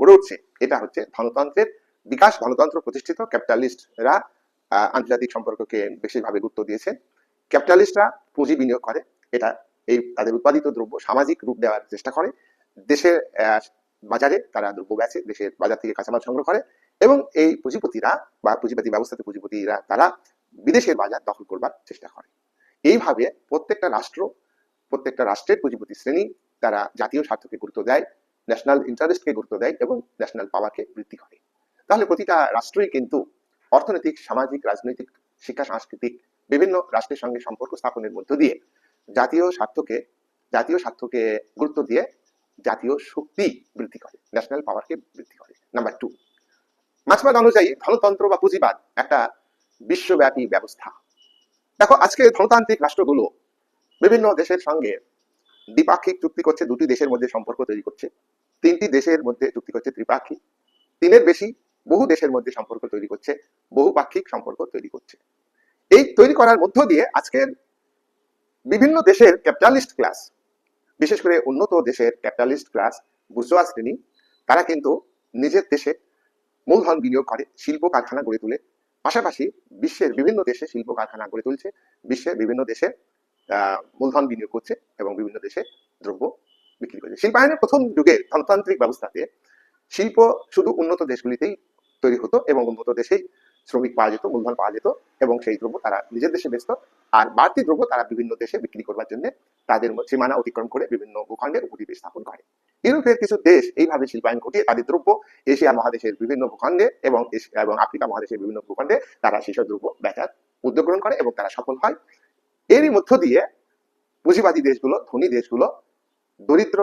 গড়ে উঠছে। এটা হচ্ছে ধনতন্ত্রের বিকাশ, ধনতন্ত্র প্রতিষ্ঠিত ক্যাপিটালিস্টরা আন্তর্জাতিক সম্পর্ককে বেশিরভাবে গুরুত্ব দিয়েছে ক্যাপিটালিস্টরা পুঁজি বিনিয়োগ করে, এটা এই তাদের উৎপাদিত দ্রব্য সামাজিক রূপ দেওয়ার চেষ্টা করে। দেশের বাজারে তারা দ্রব্য বেচে, দেশের বাজার থেকে কাঁচামাল সংগ্রহ করে এবং এই পুঁজিপতিরা বা পুঁজিপতি ব্যবস্থাতে পুঁজিপতিরা তারা বিদেশের বাজার দখল করবার চেষ্টা করে। এইভাবে প্রত্যেকটা রাষ্ট্র, প্রত্যেকটা রাষ্ট্রের পুঁজিপতি শ্রেণি তারা জাতীয় স্বার্থকে গুরুত্ব দেয়। ন্যাশনাল ইন্টারেস্টকে গুরুত্ব দেয় এবং ন্যাশনাল পাওয়ারকে বৃদ্ধি করে। তাহলে প্রতিটা রাষ্ট্রই কিন্তু অর্থনৈতিক, সামাজিক, রাজনৈতিক, শিক্ষা, সাংস্কৃতিক বিভিন্ন রাষ্ট্রের সঙ্গে সম্পর্ক স্থাপনের মধ্য দিয়ে জাতীয় স্বার্থকে জাতীয় স্বার্থকে গুরুত্ব দিয়ে জাতীয় শক্তি বৃদ্ধি করে ন্যাশনাল পাওয়ারকে বৃদ্ধি করে। নাম্বার টু মার্ক্সবাদ অনুযায়ী ধনতন্ত্র বা পুঁজিবাদ একটা বিশ্বব্যাপী ব্যবস্থা। দেখো, আজকে ধনতান্ত্রিক রাষ্ট্রগুলো বিভিন্ন দেশের সঙ্গে দ্বিপাক্ষিক চুক্তি করছে, দুটি দেশের মধ্যে সম্পর্ক তৈরি করছে। তিনটি দেশের মধ্যে চুক্তি করছে ত্রিপাক্ষিক। তিনের বেশি বহু দেশের মধ্যে সম্পর্ক তৈরি করছে, বহুপাক্ষিক সম্পর্ক তৈরি করছে। এই তৈরি করার মধ্য দিয়ে আজকের বিভিন্ন দেশের ক্যাপিটালিস্ট ক্লাস, বিশেষ করে উন্নত দেশের ক্যাপিটালিস্ট ক্লাস, বুর্জোয়া শ্রেণি, তারা কিন্তু নিজের দেশে মূলধন বিনিয়োগ করে, শিল্প কারখানা গড়ে তোলে। পাশাপাশি বিশ্বের বিভিন্ন দেশে শিল্প কারখানা গড়ে তুলছে, বিশ্বের বিভিন্ন দেশে মূলধন বিনিয়োগ করছে এবং বিভিন্ন দেশে দ্রব্য বিক্রি করছে। শিল্পায়নের প্রথম যুগে গণতান্ত্রিক ব্যবস্থাতে শিল্প শুধু উন্নত দেশগুলিতেই তৈরি হতো এবং উন্নত দেশেই শ্রমিক পাওয়া যেত, মূলধন পাওয়া যেত এবং সেই দ্রব্য তারা নিজের দেশে বেচত আর বাড়তি দ্রব্য তারা বিভিন্ন দেশে বিক্রি করবার জন্য তাদের সীমানা অতিক্রম করে বিভিন্ন ভূখণ্ডে উপদ্বীপ স্থাপন করে। ইউরোপের কিছু দেশ এইভাবে শিল্পায়ন ঘটিয়ে তাদের দ্রব্য এশিয়া মহাদেশের বিভিন্ন ভূখণ্ডে এবং এবং আফ্রিকা মহাদেশের বিভিন্ন ভূখণ্ডে তারা সেসব দ্রব্য বেচার উদ্যোগ গ্রহণ করে এবং তারা সফল হয়। এরই মধ্য দিয়ে পুঁজিবাদী দেশগুলো, ধনী দেশগুলো দরিদ্র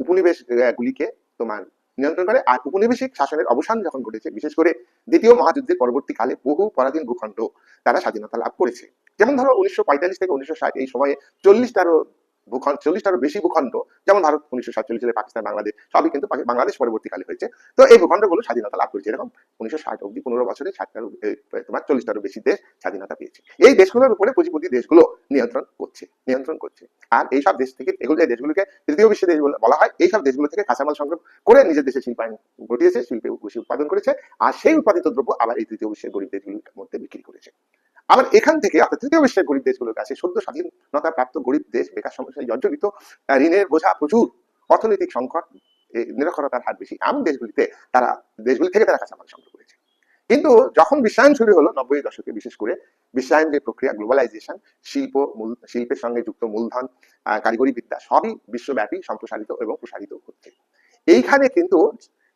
উপনিবেশ গুলিকে তোমার নিয়ন্ত্রণ করে আর উপনিবেশিক শাসনের অবসান যখন ঘটেছে, বিশেষ করে দ্বিতীয় মহাযুদ্ধের পরবর্তীকালে বহু পরাধীন ভূখণ্ড তারা স্বাধীনতা লাভ করেছে। যেমন ধরো উনিশশো পঁয়তাল্লিশ থেকে উনিশশো ষাট, এই সময়ে চল্লিশটারও ভূখণ্ড, চল্লিশটারও বেশি ভূখণ্ড, যেমন ভারত উনিশশো সাতচল্লিশ সালে পাকিস্তান, বাংলাদেশ, সবই কিন্তু বাংলাদেশ পরবর্তীকালে হয়েছে। তো এই ভূখণ্ডগুলো স্বাধীনতা লাভ করেছে। এরকম উনিশশো ষাট অব্দি পনেরো বছরে ষাটটারও তোমার চল্লিশটারও বেশি দেশ স্বাধীনতা পেয়েছে। এই দেশগুলোর উপরে পুঁজিপতি দেশগুলো নিয়ন্ত্রণ করছে নিয়ন্ত্রণ করছে। আর এইসব দেশ থেকে, এগুলো যে দেশগুলোকে তৃতীয় বিশ্বের দেশ বলে হয়, এইসব দেশগুলো থেকে কাঁচামাল সংগ্রহ করে নিজের দেশে শিল্পায়ন ঘটিয়েছে, শিল্পে উৎপাদন করেছে। আর সেই উৎপাদিত দ্রব্য আবার এই তৃতীয় বিশ্বের গরিব দেশগুলোর মধ্যে বিক্রি করেছে। আবার এখান থেকে অর্থাৎ তৃতীয় বিশ্বের গরিব দেশগুলোর কাছে সদ্য স্বাধীনতা প্রাপ্ত গরিব দেশ বেকার সমস্যায় জর্জরিত ঋণের বোঝা প্রচুর। অর্থনৈতিক সংকট নিরক্ষরতার হার বেশি। এমন দেশগুলিতে তারা, দেশগুলি থেকে তারা কাঁচামাল সংগ্রহ করেছে। কিন্তু যখন বিশ্বায়ন শুরু হলো নব্বই দশকে, বিশেষ করে বিশ্বায়ন যে প্রক্রিয়া, গ্লোবালাইজেশন, শিল্প, মূল, শিল্পের সঙ্গে যুক্ত মূলধন কারিগরি বিদ্যা, সবই বিশ্বব্যাপী, সম্প্রসারিত এবং প্রসারিত হচ্ছে। এইখানে কিন্তু